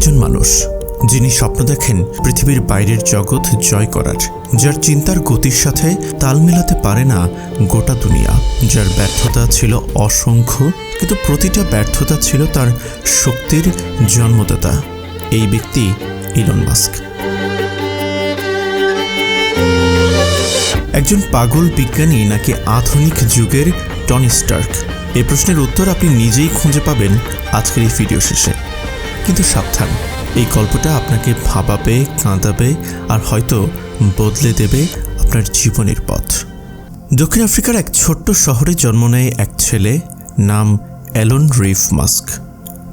একজন মানুষ, যিনি স্বপ্ন দেখেন পৃথিবীর বাইরের জগৎ জয় করার, যার চিন্তার গতির সাথে তাল মেলাতে পারে না গোটা দুনিয়া। যার ব্যর্থতা ছিল অসংখ্য, কিন্তু প্রতিটা ব্যর্থতা ছিল তার শক্তির জন্মদাতা। এই ব্যক্তি ইলন মাস্ক। একজন পাগল বিজ্ঞানী নাকি আধুনিক যুগের টনি স্টার্ক? এই প্রশ্নের উত্তর আপনি নিজেই খুঁজে পাবেন আজকের এই ভিডিও শেষে। কিন্তু সাবধান। এই গল্পটা আপনাকে ভাবাবে, কাঁদাবে, আর হয়তো বদলে দেবে আপনার জীবনের পথ। দক্ষিণ আফ্রিকার এক ছোট্ট শহরে জন্ম নেয় এক ছেলে নাম অ্যালন রিফ মাস্ক।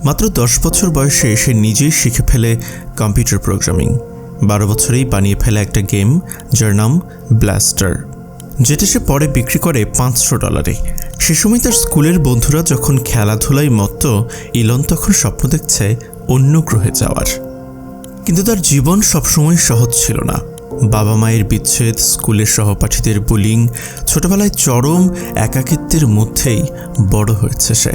মাত্র দশ বছর বয়সে সে নিজেই শিখে ফেলে কম্পিউটার প্রোগ্রামিং। বারো বছরেই বানিয়ে ফেলে একটা গেম যার নাম ব্লাস্টার। যেটা সে পরে বিক্রি করে পাঁচশো ডলারে। সে সময় তার স্কুলের বন্ধুরা যখন খেলাধুলায় মত্ত, ইলন তখন স্বপ্ন দেখছে অন্য গ্রহে যাওয়ার। কিন্তু তার জীবন সবসময় সহজ ছিল না। বাবা মায়ের বিচ্ছেদ, স্কুলের সহপাঠীদের বুলিং ছোটবেলায় চরম একাকিত্বের মধ্যেই বড় হয়েছে সে।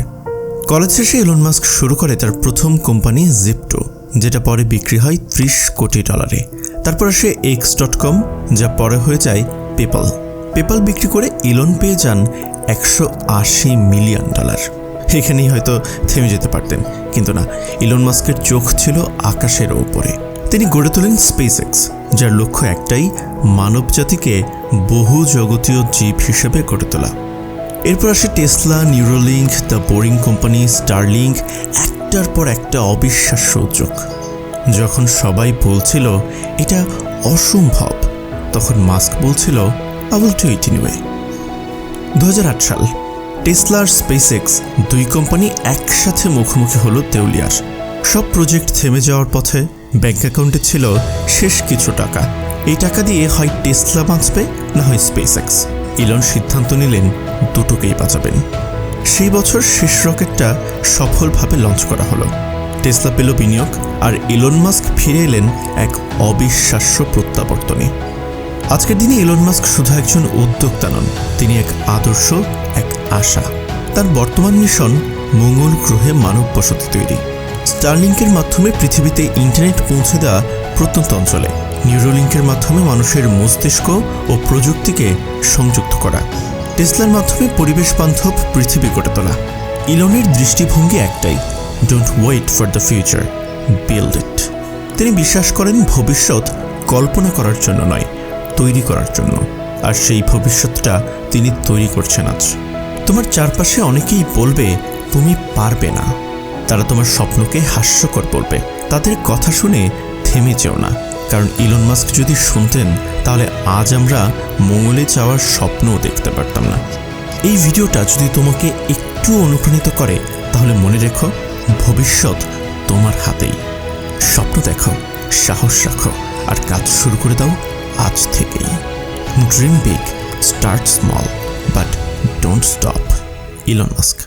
কলেজ শেষে এলন মাস্ক শুরু করে তার প্রথম কোম্পানি জিপটো যেটা পরে বিক্রি হয় ত্রিশ কোটি ডলারে। তারপর আসে এক্স ডট কম যা পরে হয়ে যায় পেপাল পেপাল বিক্রি করে ইলন পেয়ে যান একশো আশি মিলিয়ন ডলার। এখানেই হয়তো থেমে যেতে পারতেন, কিন্তু না, ইলন মাস্কের চোখ ছিল আকাশের ওপরে। তিনি গড়ে তোলেন স্পেস এক্স যার লক্ষ্য একটাই, মানবজাতিকে বহু জগতীয় জীব হিসেবে গড়ে তোলা। এরপর আসে Tesla Neuralink the Boring Company Starlink একটার পর একটা অবিশ্বাস্য উদ্যোগ। যখন সবাই বলছিল, এটা অসম্ভব, তখন মাস্ক বলছিল আবল টু ইট ইনওয়ে দু সাল, টেসলার স্পেসএক্স দুই কোম্পানি একসাথে মুখোমুখি হলো দেউলিয়ার সব প্রজেক্ট থেমে যাওয়ার পথে ব্যাংক অ্যাকাউন্টে ছিল শেষ কিছু টাকা। এই টাকা দিয়ে হয় টেসলা বাঁচবে না হয় স্পেসএক্স। ইলন সিদ্ধান্ত নিলেন দুটোকেই বাঁচাবেন। সেই বছর শেষ রকেটটা সফলভাবে লঞ্চ করা হলো। টেসলা পেল বিনিয়োগ আর ইলন মাস্ক ফিরে এলেন এক অবিশ্বাস্য প্রত্যাবর্তনে। আজকের দিনে ইলন মাস্ক শুধু একজন উদ্যোক্তা নন, তিনি এক আদর্শ, এক আশা। তার বর্তমান মিশন মঙ্গল গ্রহে মানব বসতি তৈরি। স্টারলিংকের মাধ্যমে পৃথিবীতে ইন্টারনেট পৌঁছে দেওয়া প্রত্যন্ত অঞ্চলে নিউরোলিঙ্কের মাধ্যমে মানুষের মস্তিষ্ক ও প্রযুক্তিকে সংযুক্ত করা টেসলার মাধ্যমে পরিবেশ বান্ধব পৃথিবী গড়ে তোলা। ইলনের দৃষ্টিভঙ্গি একটাই don't wait for the future build it তিনি বিশ্বাস করেন ভবিষ্যৎ কল্পনা করার জন্য নয় তৈরি করার জন্য, আর সেই ভবিষ্যৎটা তিনি তৈরি করছেন আজ। তোমার চারপাশে অনেকেই বলবে, তুমি পারবে না। তারা তোমার স্বপ্নকে হাস্যকর বলবে। তাদের কথা শুনে থেমে যেও না। কারণ ইলন মাস্ক যদি শুনতেন, তাহলে আজ আমরা মঙ্গলে যাওয়ার স্বপ্নও দেখতে পারতাম না। এই ভিডিওটা যদি তোমাকে একটু অনুপ্রাণিত করে, তাহলে মনে রেখো, ভবিষ্যৎ তোমার হাতেই। স্বপ্ন দেখো, সাহস রাখো, আর কাজ শুরু করে দাও আজ থেকেই dream big start small but don't stop Elon Musk